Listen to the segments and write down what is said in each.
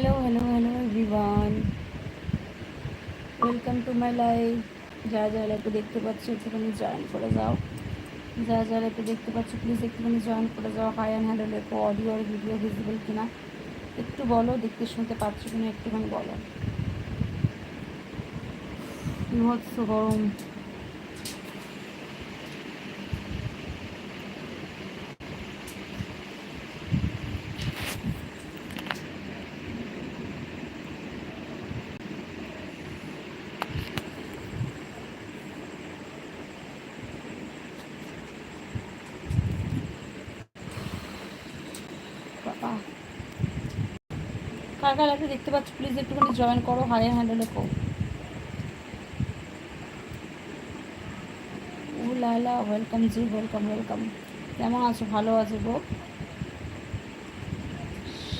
Hello hello hello everyone welcome to my life যা যা লাইফে দেখতে পাচ্ছ একটুখানি জয়েন করে যাও। যা যা লাইফে দেখতে পাচ্ছ প্লিজ একটুখানি জয়েন করে যাও। হাই অ্যান্ড হ্যালো লেখো অডিও আর ভিডিও ভিজিবল কিনা? একটু বলো, দেখতে শুনতে পাচ্ছ কিনা, একটুখানি বলো। বিভৎস গরম বাবা কার কার দেখতে পাচ্ছ প্লিজ একটুখানি জয়েন করো হাই হ্যান্ডে লেখো ও লালা ওয়েলকাম জি ওয়েলকাম ওয়েলকাম কেমন আছো? ভালো আছো গো?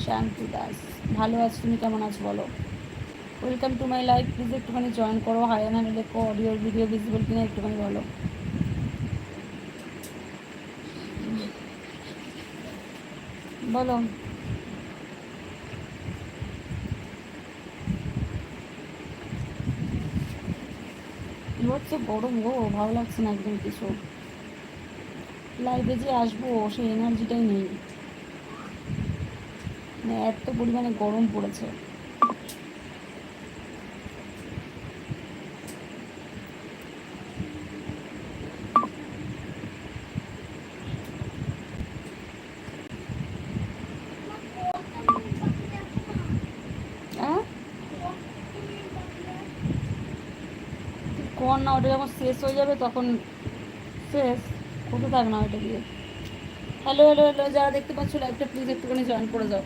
শান্তি দাস, ভালো আছো, তুমি কেমন আছো বলো? Welcome to my life please একটুখানি জয়েন করো হাই হ্যান্ডে লেখো অডিও ভিডিও ভিজিবল কিনা একটুখানি বলো। বলো। হচ্ছে গরম গো, ভালো লাগছে না একদম কিছু। লাইভে যে আসব, সেই এনার্জিটাই নেই। মানে এত পরিমাণে গরম পড়েছে হ্যাঁ কর না ওটা যখন শেষ হয়ে যাবে তখন শেষ। হতে থাক না ওটা দিয়ে। হ্যালো হ্যালো হ্যালো যারা দেখতে পাচ্ছ লাইভটা প্লিজ একটুখানি জয়েন করে যাও।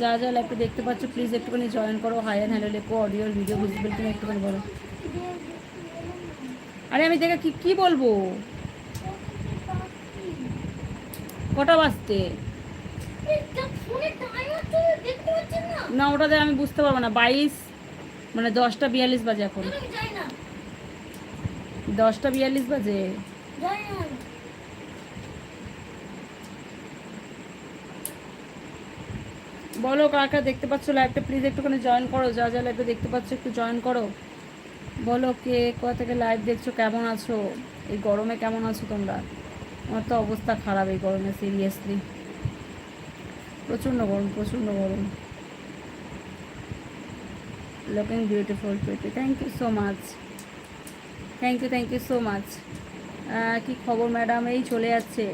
যা যা লাইভটা দেখতে পাচ্ছ প্লিজ একটুখানি জয়েন করো। হাই অ্যান্ড হ্যালো লেখো অডিও ভিডিও ভিজিবল তুমি একটুখানি বলো। আরে আমি দেখে কি কি বলব? কটা বাজতে? না? ওটাতে আমি বুঝতে পারব না। বাইশ মানে দশটা বিয়াল্লিশ বাজে এখন। দশটা বিয়াল্লিশ বাজে? বলো কাকা দেখতে পাচ্ছ লাইভটা প্লিজ একটুখানি জয়েন করো। যা যা লাইভে দেখতে পাচ্ছ একটু জয়েন করো। বলো, কে কোথা থেকে লাইভ দেখছ? কেমন আছো? এই গরমে কেমন আছো তোমরা? আমার তো অবস্থা খারাপ এই গরমে সিরিয়াসলি প্রচণ্ড গরম প্রচণ্ড গরম। Looking beautiful pretty thank you so much thank you thank you so much কি খবর ম্যাডাম এই চলে যাচ্ছে।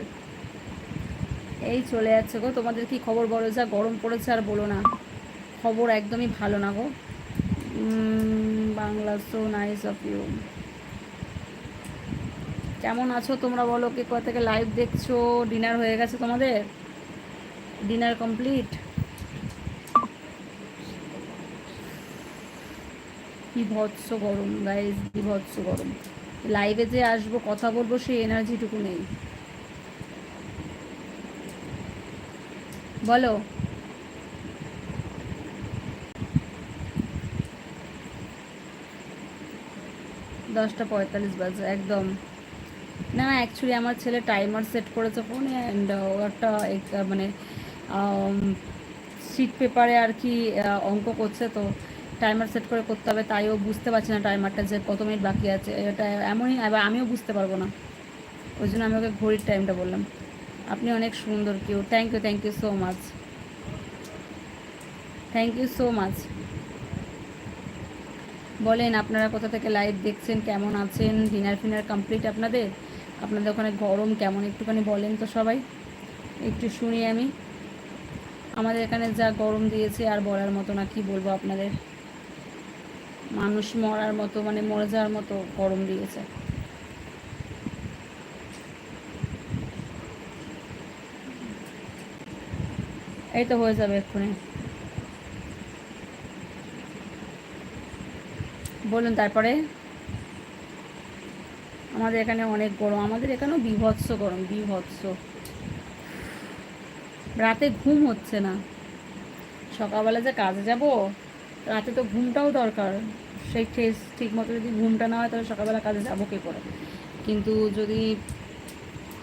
এই চলে যাচ্ছে গো। তোমাদের কি খবর বলো? যা গরম পড়েছে আর বলো না। খবর একদমই ভালো না গো। Bangla so nice of you কেমন আছো তোমরা বলো? কে কোথা থেকে লাইভ দেখছ? ডিনার হয়ে গেছে তোমাদের? ডিনার কমপ্লিট বিভৎস গরম গাইজ বিভৎস গরম। লাইভে যে আসব, কথা বলব, সেই এনার্জিটুকু নেই। বলো। দশটা পঁয়তাল্লিশ বাজে, একদম। না না অ্যাকচুয়ালি আমার ছেলে টাইমার সেট করেছে ফোনে অ্যান্ড ও একটা মানে শিট পেপারে আর কি অঙ্ক করছে তো। টাইমার সেট করে করতে হবে তাই ও বুঝতে পারছে না টাইমারটা যে কত মিনিট বাকি আছে। এটা এমনই এবার আমিও বুঝতে পারব না। ওই জন্য আমি ওকে ঘড়ির টাইমটা বললাম। আপনি অনেক সুন্দর কেউ thank you thank you so much thank you so much বলেন, আপনারা কোথা থেকে লাইভ দেখছেন, কেমন আছেন? ডিনার ফিনার কমপ্লিট আপনাদের? আপনাদের ওখানে গরম কেমন? একটুখানি বলেন তো সবাই। একটু শুনি আমি। আমাদের এখানে যা গরম দিয়েছে, আর বলার মতো না, কি বলব আপনাদের? মানুষ মরার মতো মানে মরে যাওয়ার মতো গরম দিয়েছে। এই তো হয়ে যাবে এক্ষুনি। বলুন তারপরে। আমাদের এখানে অনেক গরম, আমাদের এখানেও বিভৎস গরম, বিভৎস। রাতে ঘুম হচ্ছে না। সকালবেলা যে কাজে যাব রাতে তো ঘুমটাও দরকার। সেই ঠেস ঠিক মতো যদি ঘুমটা না হয়, তাহলে সকালবেলা কাজে যাব কে করে? কিন্তু যদি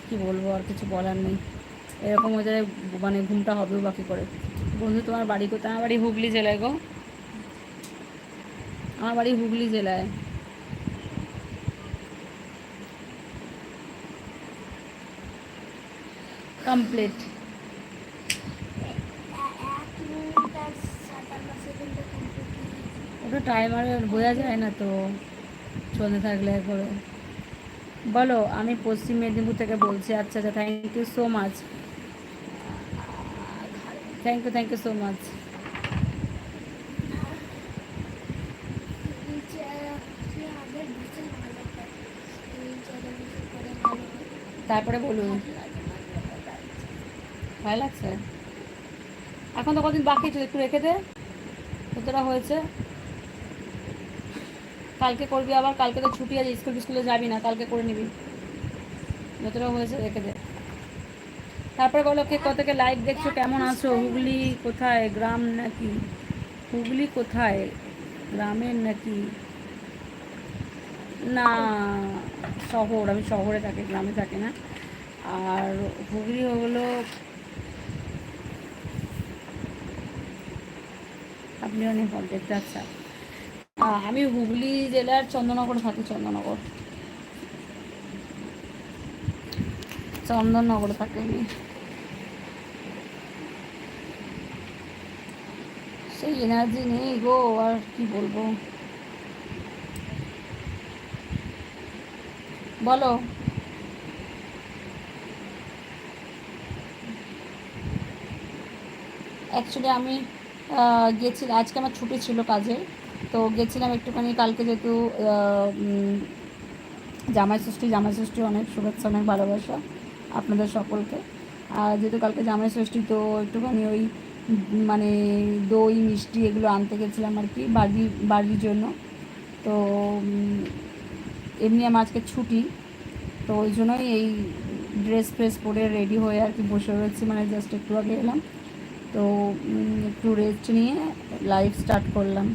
কি বলব, আর কিছু বলার নেই। এরকম হয়ে যায় মানে ঘুমটা হবেও বাকি করে? বন্ধু, তোমার বাড়ি কোথায়? আমার বাড়ি হুগলি জেলায় গো। আমার বাড়ি হুগলি জেলায়। কমপ্লিট ওটা টাইমার বোঝা যায় না তো, চলতে থাকলে করে বলো, আমি পশ্চিম মেদিনীপুর থেকে বলছি। আচ্ছা আচ্ছা thank you so much thank you thank you so much তারপরে বলুন। ভালো লাগছে? এখন তো কদিন বাকি একটু রেখে দে। কতটা হয়েছে? কালকে করবি আবার, কালকে তো ছুটি আছে, স্কুল স্কুলে যাবি না, কালকে করে নিবি। যতটা হয়েছে রেখে দে। তারপরে বলো, কে কত থেকে লাইভ দেখছ, কেমন আছো? হুগলি কোথায়? গ্রাম নাকি? হুগলি কোথায়? গ্রামের নাকি? না, শহর, আমি শহরে থাকি, গ্রামে থাকি না। আর হুগলি হলো আপনি অনেক দেখতে আচ্ছা আমি হুগলি জেলার চন্দননগর থাকি, চন্দননগর। চন্দননগরে থাকি আমি। সেই এনার্জি নেই গো, আর কি বলব? বলো। অ্যাকচুয়ালি আমি গেছিলাম আজকে আমার ছুটি ছিল কাজে তো গেছিলাম একটুখানি, কালকে যেহেতু জামাই ষষ্ঠী জামাই ষষ্ঠী অনেক শুভেচ্ছা, অনেক ভালোবাসা আপনাদের সকলকে। আর যেহেতু কালকে জামাই ষষ্ঠী, তো একটুখানি ওই মানে দই, মিষ্টি এগুলো আনতে গেছিলাম আর কি বাড়ির বাড়ির জন্য। তো এমনি আমার আজকে ছুটি, তো ওই জন্যই এই ড্রেস ফ্রেস পরে রেডি হয়ে আর কি বসে রয়েছি মানে জাস্ট একটু আগে এলাম। তো একটু রেস্ট নিয়ে লাইভ স্টার্ট করলাম।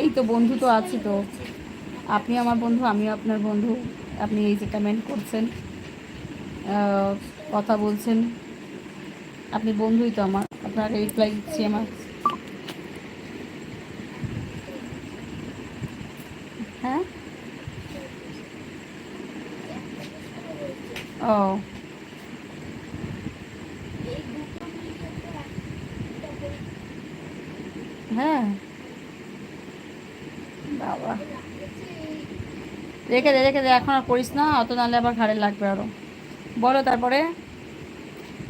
এই তো বন্ধু তো আছি তো। আপনি আমার বন্ধু, আমিও আপনার বন্ধু। আপনি এই যে কমেন্ট করছেন কথা বলছেন, আপনি বন্ধুই তো আমার। আপনার রিপ্লাই দিচ্ছি আমার। হ্যাঁ? ও হ্যাঁ বাবা। রেখে দে রেখে দে, এখন আর করিস না, অত নাহলে আবার ঘাড়ে লাগবে আরও। বলো তারপরে।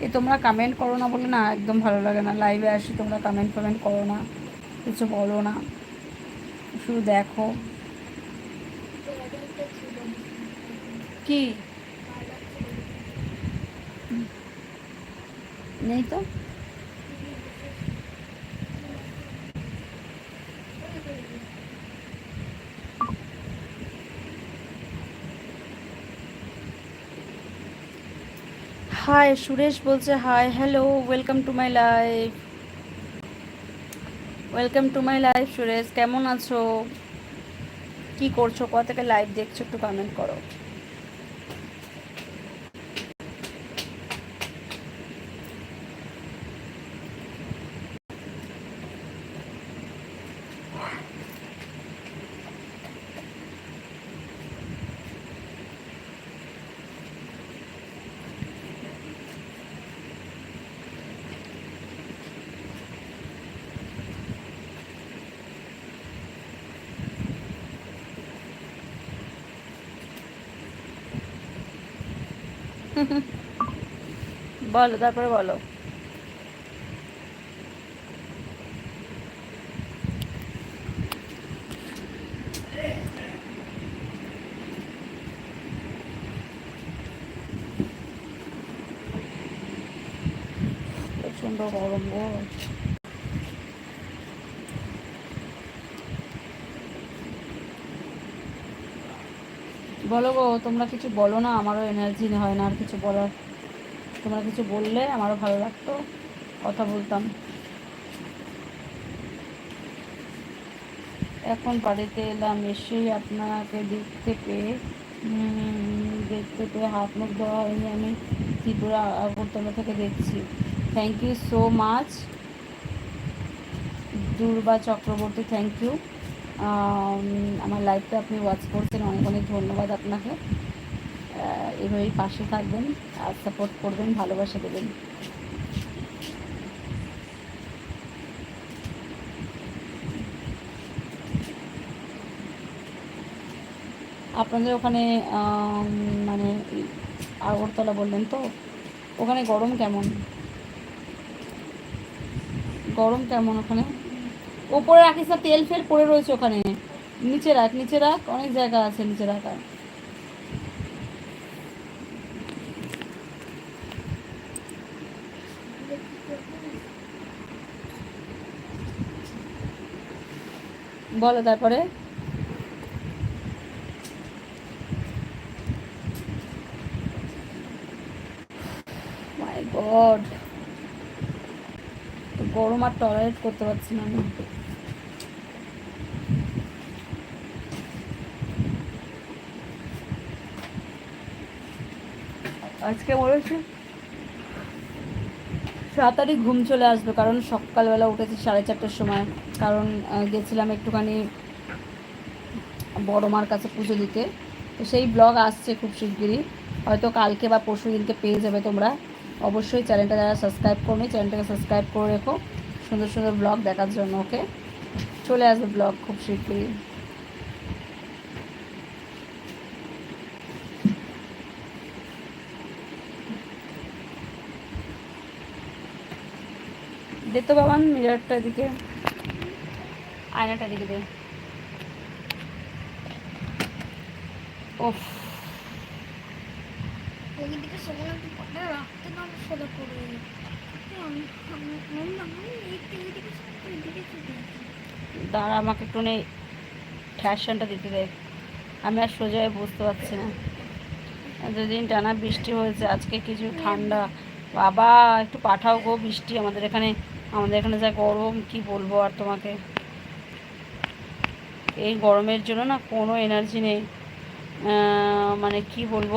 এ তোমরা কমেন্ট করো না বলে না, একদম ভালো লাগে না। লাইভে আসি তোমরা কমেন্ট ফমেন্ট করো না, কিছু বলো না। শুধু দেখো। কি? নেই তো? হাই সুরেশ বলছে hi hello welcome to my life welcome to my life Suresh কেমন আছো? কি করছ? কোথা থেকে লাইভ দেখছ? একটু কমেন্ট করো। বলো তারপরে বলো প্রচণ্ড গরম গো বলো গো, তোমরা কিছু বলো না, আমারও এনার্জি হয় না, আর কিছু বলার। তোমরা কিছু বললে আমারও ভালো লাগতো, কথা বলতাম। এখন বাড়িতে এলাম, এসেই আপনাকে দেখতে পেয়ে দেখতে পেয়ে হাত মুখ দেওয়া হয়নি আমি, ত্রিপুরা আগরতলা থেকে দেখছি। Thank you so much Durba Chakraborty thank you আমার লাইভটা আপনি ওয়াচ করছেন, অনেক অনেক ধন্যবাদ আপনাকে। এভাবেই পাশে থাকবেন, আর সাপোর্ট করবেন, ভালোবাসা দেবেন। আপনাদের ওখানে মানে আগরতলা বললেন তো, ওখানে গরম কেমন? গরম কেমন ওখানে? ওপরে রাখিস না তেল ফেল পড়ে রয়েছে ওখানে। নিচে রাখ নিচে রাখ, অনেক জায়গা আছে নিচে রাখার। বলো তারপরে মাই গড গরম আর টলারেট করতে পারছি না আমি। আজকে বলেছি, তাড়াতাড়ি ঘুম চলে আসবে কারণ সকালবেলা উঠেছি সাড়ে চারটের সময়। কারণ গেছিলাম একটুখানি বড় মার কাছে পুজো দিতে। তো সেই ব্লগ আসছে খুব শিগগিরই। হয়তো কালকে বা পরশু দিনকে পেয়ে যাবে তোমরা। অবশ্যই চ্যানেলটা যারা সাবস্ক্রাইব করবে চ্যানেলটাকে সাবস্ক্রাইব করে রেখো। সুন্দর সুন্দর ব্লগ দেখার জন্য ওকে চলে আসবে ব্লগ খুব শিগগিরই দে তো মিরারটা এদিকে। আয়নাটা এদিকে দে। ওফ রাখতে পড়ে দাঁড়া, আমাকে একটু নেই ফ্যাশনটা দিতে দেয় আমি আর সোজা হয়ে বুঝতে পারছি না। দুদিন টানা বৃষ্টি হয়েছে, আজকে কিছু ঠান্ডা। বাবা, একটু পাঠাও গো বৃষ্টি, আমাদের এখানে আমাদের এখানে যা গরম, কি বলব আর তোমাকে? এই গরমের জন্য না কোনো এনার্জি নেই। মানে কি বলব?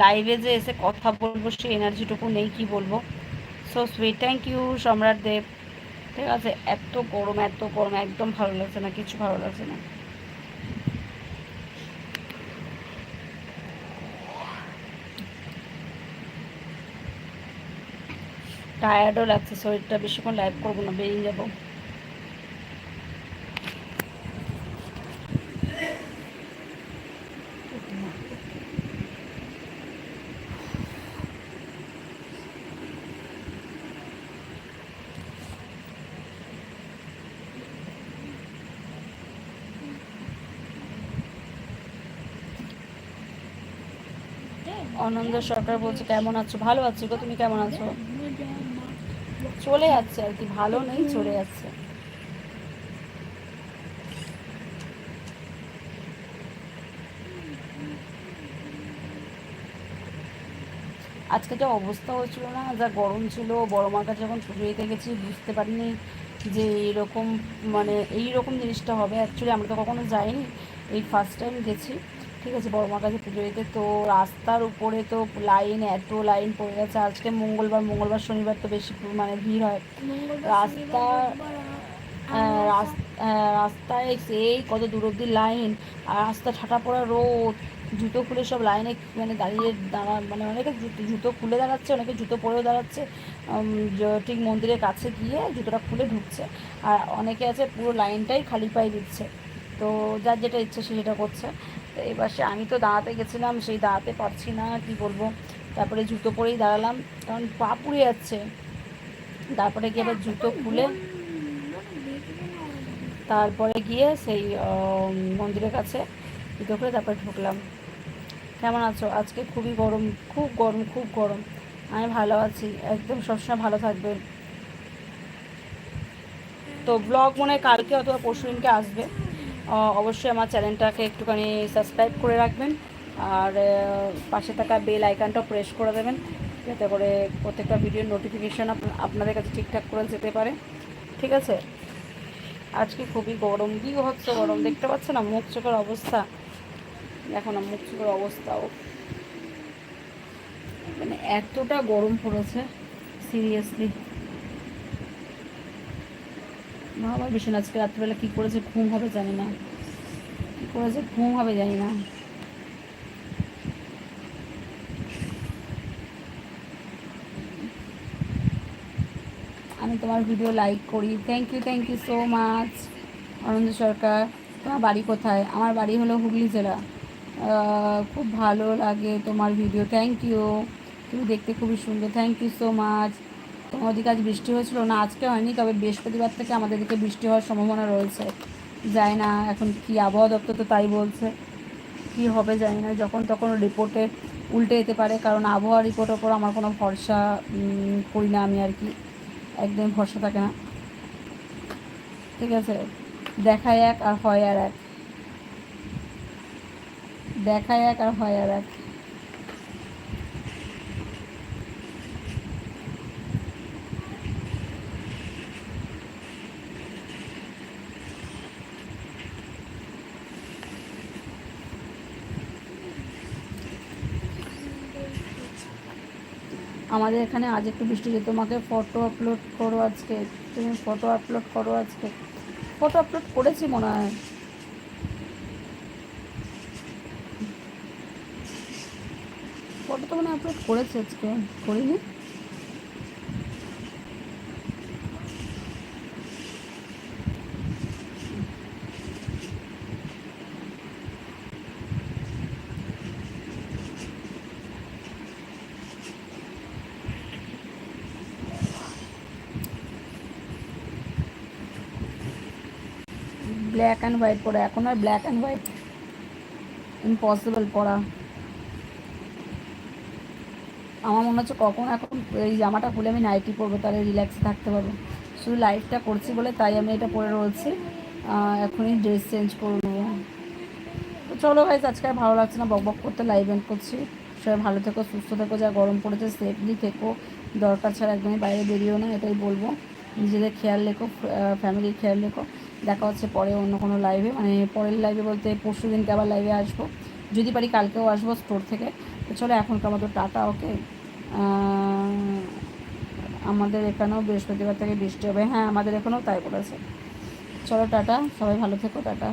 লাইভে যে এসে কথা বলব, সেই এনার্জিটুকু নেই, কি বলব? সো সুইট থ্যাংক ইউ সম্রাট দেব। ঠিক আছে? এত গরম এত গরম, একদম ভালো লাগছে না, কিছু ভালো লাগছে না। টায়ার্ডও লাগছে, শরীরটা বেশিক্ষণ লাইভ করব না, বেরিয়ে যাব। অনন্ত সরকার বলছে, কেমন আছো? ভালো আছো গো, তুমি কেমন আছো? চলে যাচ্ছে আর কি, ভালো নেই, চলে যাচ্ছে। আজকে যা অবস্থা হয়েছিল না, যা গরম ছিল বড় মার কাছে যখন দিতে গেছি, বুঝতে পারিনি যে এইরকম মানে এই রকম জিনিসটা হবে। অ্যাকচুয়ালি আমরা তো কখনো যাইনি, এই ফার্স্ট টাইম গেছি। ঠিক আছে বড় মার কাছে পুজো দিতে। তো রাস্তার উপরে তো লাইন এত লাইন পড়ে গেছে। আজকে মঙ্গলবার মঙ্গলবার শনিবার তো বেশি মানে ভিড় হয়। রাস্তা আহ, রাস্তায় সেই কত দূর অব্দি লাইন আর রাস্তা ঠাটা পড়া রোদ জুতো খুলে সব লাইনে মানে দাঁড়িয়ে দাঁড়া মানে অনেকে জুতো জুতো খুলে দাঁড়াচ্ছে অনেকে জুতো পরেও দাঁড়াচ্ছে। ঠিক মন্দিরের কাছে গিয়ে জুতোটা খুলে ঢুকছে। আর অনেকে আছে পুরো লাইনটাই খালি পায়ে দিচ্ছে। তো যার যেটা ইচ্ছে সে সেটা করছে। তো এবার সে আমি তো দাঁড়াতে গেছিলাম, সেই দাঁড়াতে পারছি না, কি বলব? তারপরে জুতো পরেই দাঁড়ালাম, কারণ পা পুড়ে যাচ্ছে। তারপরে গিয়ে আবার জুতো খুলে, তারপরে গিয়ে সেই মন্দিরের কাছে জুতো খুলে তারপরে ঢুকলাম। কেমন আছো? আজকে খুবই গরম, খুব গরম খুব গরম। আমি ভালো আছি, একদম সবসময় ভালো থাকবে তো ব্লগ মনে হয় কালকে অথবা পরশু দিনকে আসবে। অবশ্যই আমার চ্যানেলটাকে একটুখানি সাবস্ক্রাইব করে রাখবেন আর পাশে থাকা বেল আইকনটাও প্রেস করে দেবেন, যাতে করে প্রত্যেকটা ভিডিওর নোটিফিকেশান আপনাদের কাছে ঠিকঠাক করে যেতে পারে। ঠিক আছে? আজকে খুবই গরম। কি হচ্ছে গরম? দেখতে পাচ্ছ না? মুখ চোখের অবস্থা। দেখো না, মুখ চোখের অবস্থাও। মানে এতটা গরম পড়েছে সিরিয়াসলি বাবা ভীষণ আজকে রাত্রিবেলা কী করেছে ঘুম হবে জানি না। কী করেছে ঘুম হবে জানি না। আমি তোমার ভিডিও লাইক করি। Thank you thank you so much Anand Sarkar. তোমার বাড়ি কোথায়? আমার বাড়ি হলো হুগলি জেলা। খুব ভালো লাগে তোমার ভিডিও থ্যাংক ইউ তুমি দেখতে খুবই সুন্দর। থ্যাংক ইউ সো মাচ ওদিকে আজ বৃষ্টি হয়েছিল না, আজকে হয়নি, তবে বৃহস্পতিবার থেকে আমাদের দিকে বৃষ্টি হওয়ার সম্ভাবনা রয়েছে। যায় না, এখন কি আবহাওয়া দপ্তর তো তাই বলছে। কি হবে জানি না, যখন তখন রিপোর্টে উল্টে যেতে পারে, কারণ আবহাওয়া রিপোর্টের ওপর আমার কোনো ভরসা করি না আমি আর কি। একদম ভরসা থাকে না। ঠিক আছে, দেখায় এক আর হয় আর এক। দেখায় এক আর হয় আর এক। আমাদের এখানে আজ একটু বৃষ্টি হচ্ছে তোমাকে ফটো আপলোড করো আজকে। তুমি ফটো আপলোড করো আজকে। ফটো আপলোড করেছি মনে হয়। ফটো তো মানে আপলোড করেছে আজকে। করিনি। ব্ল্যাক অ্যান্ড হোয়াইট পরা এখন আর ব্ল্যাক অ্যান্ড হোয়াইট ইম্পসিবল পরা আমার মনে হচ্ছে কখন এখন এই জামাটা খুলে আমি নাইটি পরবো, তাহলে রিল্যাক্সে থাকতে পারব। শুধু লাইফটা করছি বলে তাই আমি এটা পরে রয়েছি। এখনই ড্রেস চেঞ্জ করে নেব। তো চলো গাইজ আজকে আর ভালো লাগছে না, বক বক করতে লাইভ এন্ড করছি। সবাই ভালো থেকো, সুস্থ থেকো, যা গরম পড়েছে সেফলি থেকো। দরকার ছাড়া একদমই বাইরে বেরিয়েও না, এটাই বলব। নিজেদের খেয়াল রেখো ফ্যামিলির খেয়াল রেখো। দেখা হচ্ছে পরে অন্য কোনো লাইভে মানে পরের লাইভে বলতে পরশু দিনকে আবার লাইভে আসব। যদি পারি কালকেও আসব স্টোর থেকে। তো চলো এখনকার মতো টাটা ওকে আমাদের এখানেও বৃহস্পতিবার থেকে বৃষ্টি হবে। হ্যাঁ আমাদের এখানেও তাই করেছে চলো টাটা, সবাই ভালো থেকো, টাটা।